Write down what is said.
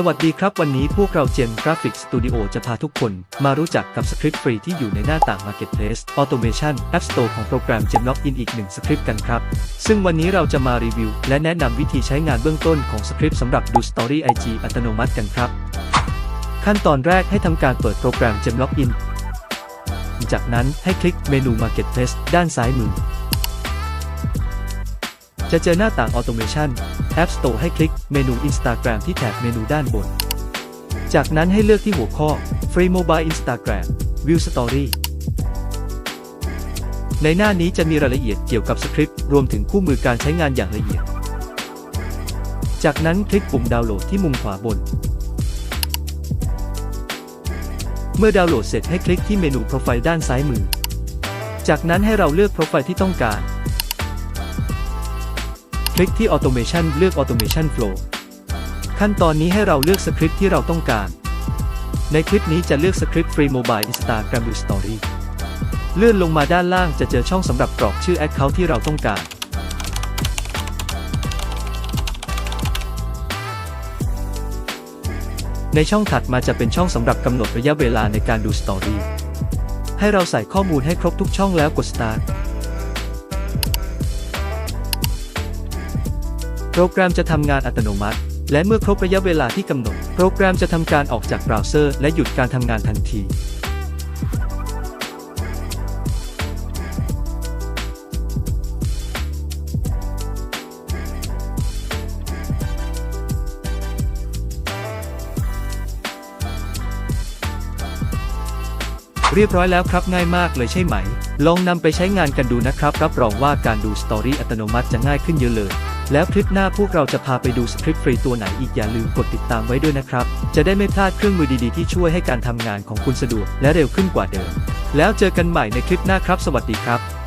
สวัสดีครับ วันนี้พวกเรา Gen Graphics Studio จะพาทุกคนมารู้จักกับสคริปต์ฟรีที่อยู่ในหน้าต่าง Marketplace Automation App Store ของโปรแกรม Gen Login อีกหนึ่งสคริปต์กันครับ ซึ่งวันนี้เราจะมารีวิว และแนะนำวิธีใช้งานเบื้องต้นของสคริปต์สำหรับดู Story IG อัตโนมัติกันครับ ขั้นตอนแรกให้ทำการเปิดโปรแกรม Gen Login จากนั้นให้คลิกเมนู Marketplace ด้านซ้ายมือ จะเจอหน้าต่าง Automation App Store ให้คลิกเมนู Instagram ที่แถบเมนูด้านบน จากนั้นให้เลือกที่หัวข้อ Free Mobile Instagram View Story ในหน้านี้จะมีรายละเอียดเกี่ยวกับสคริปต์รวมถึงคู่มือการใช้งานอย่างละเอียด จากนั้นคลิกปุ่มดาวน์โหลดที่มุมขวาบน เมื่อดาวน์โหลดเสร็จให้คลิกที่เมนูโปรไฟล์ด้านซ้ายมือ จากนั้นให้เราเลือกโปรไฟล์ที่ต้องการ ลิกที่ Automation เลือก Automation Flow ขั้นตอนนี้ให้เราเลือกสคริปต์ที่เราต้องการ ในคลิปนี้จะเลือกสคริปต์ Free Mobile Instagram View Story เลื่อนลงมาด้านล่างจะเจอช่องสำหรับกรอกชื่อ Account ที่เราต้องการในช่องถัดมาจะเป็นช่องสำหรับกำหนดระยะเวลาในการดูสตอรี่ ให้เราใส่ข้อมูลให้ครบทุกช่องแล้วกด Start รแกรมจะทำงานอัตโนมัติ และเมื่อครบระยะเวลาที่กำหนด โปรแกรมจะทำการออกจากเบราว์เซอร์และหยุดการทำงานทันทีเรียบร้อยแล้วครับง่ายมากเลยใช่ไหม ลองนำไปใช้งานกันดูนะครับ รับรองว่าการดูสตอรี่อัตโนมัติจะง่ายขึ้นเยอะเลย แล้วคลิปหน้าพวกเราจะพาไปดูสคริปต์ฟรีตัวไหนอีกอย่าลืมกดติดตามไว้ด้วยนะครับ จะได้ไม่พลาดเครื่องมือดีๆที่ช่วยให้การทำงานของคุณสะดวกและเร็วขึ้นกว่าเดิม แล้วเจอกันใหม่ในคลิปหน้าครับ สวัสดีครับ